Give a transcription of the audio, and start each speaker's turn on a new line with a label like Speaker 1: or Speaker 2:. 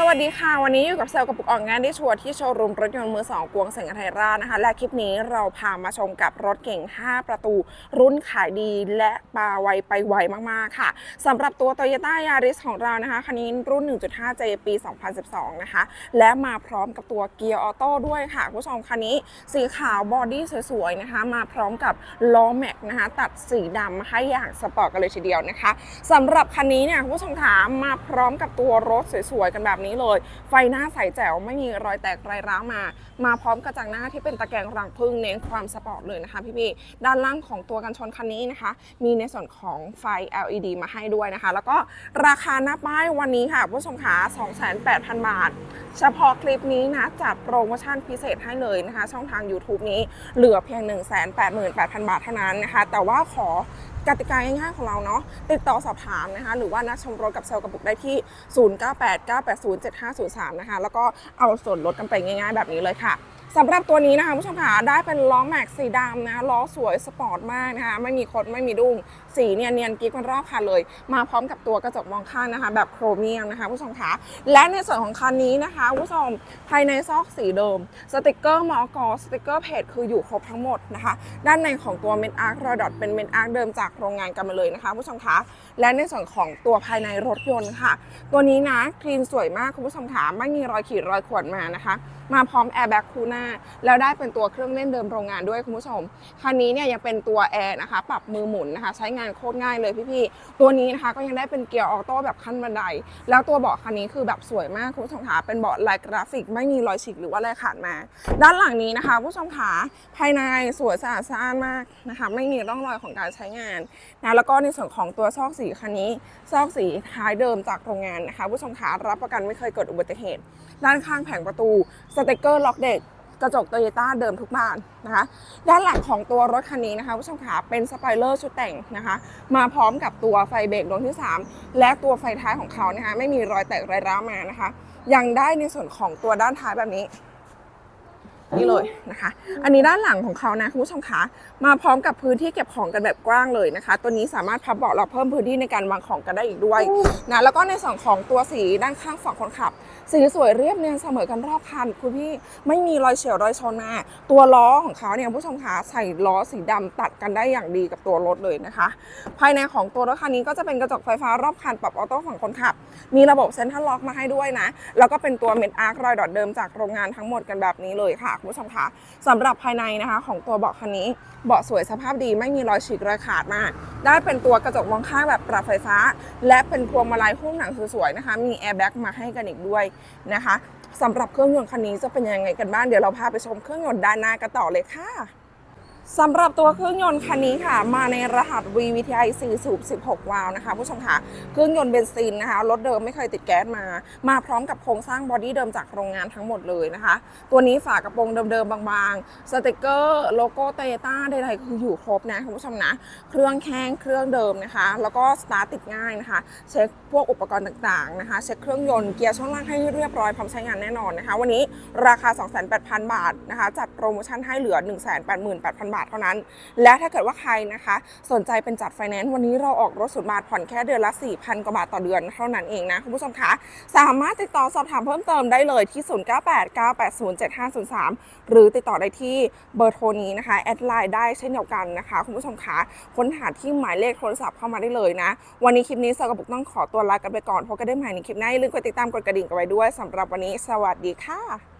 Speaker 1: สวัสดีค่ะ วันนี้อยู่กับเซลกระปุกออกงานที่ชัวร์ที่โชว์รูมรถยนต์มือสองกวงเสงไทยราชนะคะ และคลิปนี้เราพามาชมกับรถเก่ง 5 ประตู รุ่นขายดีและปาไวไปไวมากๆค่ะสำหรับตัว Toyota Yaris ของเรานะคะคันนี้รุ่น 1.5J ปี 2012 นะคะ และมาพร้อมกับตัวเกียร์ออโต้ด้วยค่ะ คุณผู้ชมคันนี้สีขาวบอดี้สวยๆนะคะ มาพร้อมกับล้อแม็กนะคะตัดสีดำมาให้อย่างสปอร์ตกันเลยทีเดียวนะคะสำหรับคันนี้เนี่ยคุณผู้ชมถามมาพร้อมกับตัวรถสวยๆกันแบบนี้เลย ไฟหน้าใสแจ๋วไม่มีรอยแตกรายร้าวมา มาพร้อมกระจังหน้าที่เป็นตะแกรงรังพึ่งเน้นความสปอร์ตเลยนะคะพี่ๆด้านล่างของตัวกันชนคันนี้นะคะ มีในส่วนของไฟ LED มาให้ด้วยนะคะ แล้วก็ราคาหน้าป้ายวันนี้ค่ะผู้ชมขา28,000 บาท เฉพาะคลิปนี้นะจัดโปรโมชั่นพิเศษให้เลยนะคะ ช่องทาง YouTube นี้เหลือเพียง 188,000 บาทเท่านั้นนะคะ แต่ว่าขอ กติกาง่ายๆของเราเนาะติดต่อสอบถามนะคะ หรือว่านัดชมรถกับเซลล์กระปุกได้ที่ 0989807503 นะคะ แล้วก็เอาส่วนลดกันไปง่าย ๆ แบบนี้เลยค่ะสำหรับตัวนี้นะคะผู้ชมขาได้เป็นล้อแม็กสีดำนะล้อสวยสปอร์ตมากนะคะ ไม่มีคดไม่มีดุ้งสีเนียนเนียนกิ๊กมันรอบคันเลย มาพร้อมกับตัวกระจกมองข้างนะคะ แบบโครเมียมนะคะผู้ชมขาและในส่วนของคันนี้นะคะผู้ชมภายในซอกสีเดิม สติกเกอร์มอกสติกเกอร์เพจคืออยู่ครบทั้งหมดนะคะ ด้านในของตัวเมนอาร์ครอดอทเป็นเมนอาร์คเดิมจากโรงงานกันมาเลยนะคะผู้ชมคะและในส่วนของตัวภายในรถยนต์ค่ะ ตัวนี้นะคลีนสวยมากคุณผู้ชมขาไม่มีรอยขีดรอยข่วนมานะคะ มาพร้อมแอร์แบ็กคูหน้าแล้วได้เป็นตัวเครื่องเล่นเดิมโรงงานด้วยคุณผู้ชมคันนี้เนี่ยยังเป็นตัวแอร์นะคะปรับมือหมุนนะคะ ใช้งานโคตรง่ายเลยพี่ๆตัวนี้นะคะก็ยังได้เป็นเกียร์ออโต้แบบขั้นบันได แล้วตัวเบาะคันนี้คือแบบสวยมากคุณผู้ชมขาเป็นเบาะลายกราฟิก ไม่มีรอยฉีกหรือว่าลายขาดมา ด้านหลังนี้นะคะผู้ชมขาภายในสวยสะอาดสะอ้านมากนะคะ ไม่มีร่องรอยของการใช้งานนะแล้วก็ในส่วนของตัวซอกสีคันนี้ ซอกสีท้ายเดิมจากโรงงานนะคะผู้ชมขารับประกันไม่เคยเกิดอุบัติเหตุ ด้านข้างแผงประตูสติกเกอร์ล็อกเด็กกระจกโตโยต้าเดิมทุกบานนะคะ ด้านหลังของตัวรถคันนี้นะคะผู้ชมขาเป็นสไปเลอร์ชุดแต่งนะคะ มาพร้อมกับตัวไฟเบรกดวงที่ 3 และตัวไฟท้ายของเขานะคะ ไม่มีรอยแตกรายร้าวมานะคะ ยังได้ในส่วนของตัวด้านท้ายแบบนี้ นี่เลยนะคะ อันนี้ด้านหลังของเขานะคุณผู้ชมคะมาพร้อมกับพื้นที่เก็บของกันแบบกว้างเลยนะคะ ตัวนี้สามารถพับเบาะเราเพิ่มพื้นที่ในการวางของกันได้อีกด้วยนะแล้วก็ในส่วนของตัวสีด้านข้างฝั่งคนขับ สีสวยเรียบเนียนเสมอกันรอบคันคุณพี่ไม่มีรอยเฉียวรอยชนมาตัวล้อของเขาเนี่ยผู้ชมคะใส่ล้อสีดำตัดกันได้อย่างดีกับตัวรถเลยนะคะ ภายในของตัวรถคันนี้ก็จะเป็นกระจกไฟฟ้ารอบคันปรับออโต้ฝั่งคนขับ มีระบบเซ็นทรัลล็อกมาให้ด้วยนะ แล้วก็เป็นตัวเมดอาร์ครอยดอทเดิมจากโรงงานทั้งหมดกันแบบนี้เลยค่ะคุณผู้ชมคะสำหรับภายในนะคะของตัวเบาะคันนี้เบาะสวยสภาพดีไม่มีรอยฉีกรอยขาดมาก ได้เป็นตัวกระจกมองข้างแบบปรับไฟฟ้า และเป็นพวงมาลัยหุ้มหนังสวยๆนะคะ มีแอร์แบ็กมาให้กันอีกด้วยนะคะสำหรับเครื่องยนต์คันนี้จะเป็นยังไงกันบ้างเดี๋ยวเราพาไปชมเครื่องยนต์ด้านหน้ากันต่อเลยค่ะ สำหรับตัวเครื่องยนต์คันนี้ค่ะ มาในรหัส VVTi 4สูบ16 วาล์วนะคะ ผู้ชมค่ะเครื่องยนต์เบนซินนะคะรถเดิมไม่เคยติดแก๊สมา มาพร้อมกับโครงสร้างบอดี้เดิมจากโรงงานทั้งหมดเลยนะคะ ตัวนี้ฝากระโปรงเดิมๆบางๆ สติกเกอร์โลโก้โตต้าใดๆคืออยู่ครบนะคุณผู้ชมนะ เครื่องแข้งเครื่องเดิมนะคะ แล้วก็สตาร์ทติดง่ายนะคะ เช็คพวกอุปกรณ์ต่างๆนะคะ เช็คเครื่องยนต์เกียร์ช่องล่างให้เรียบร้อยพร้อมใช้งานแน่นอนนะคะ วันนี้ราคา 28,000 บาทนะคะจัดโปรโมชั่นให้เหลือ 188,000 บาทเท่านั้น และถ้าเกิดว่าใครนะคะ สนใจเป็นจัดไฟแนนซ์วันนี้เราออกรถสุดมาผ่อนแค่เดือนละ 4,000 กว่าบาทต่อเดือนเท่านั้นเองนะคุณผู้ชมคะสามารถติดต่อสอบถามเพิ่มเติมได้เลยที่ 0989807503 หรือติดต่อได้ที่เบอร์โทรนี้นะคะแอดไลน์ได้เช่นเดียวกันนะคะคุณผู้ชมคะค้นหาที่หมายเลขโทรศัพท์เข้ามาได้เลยนะ วันนี้คลิปนี้เซอร์กับบุกต้องขอตัวลากันไปก่อนพบกันได้ใหม่ในคลิปหน้าอย่าลืมกดติดตามกดกระดิ่งกันไว้ด้วยสำหรับวันนี้สวัสดีค่ะ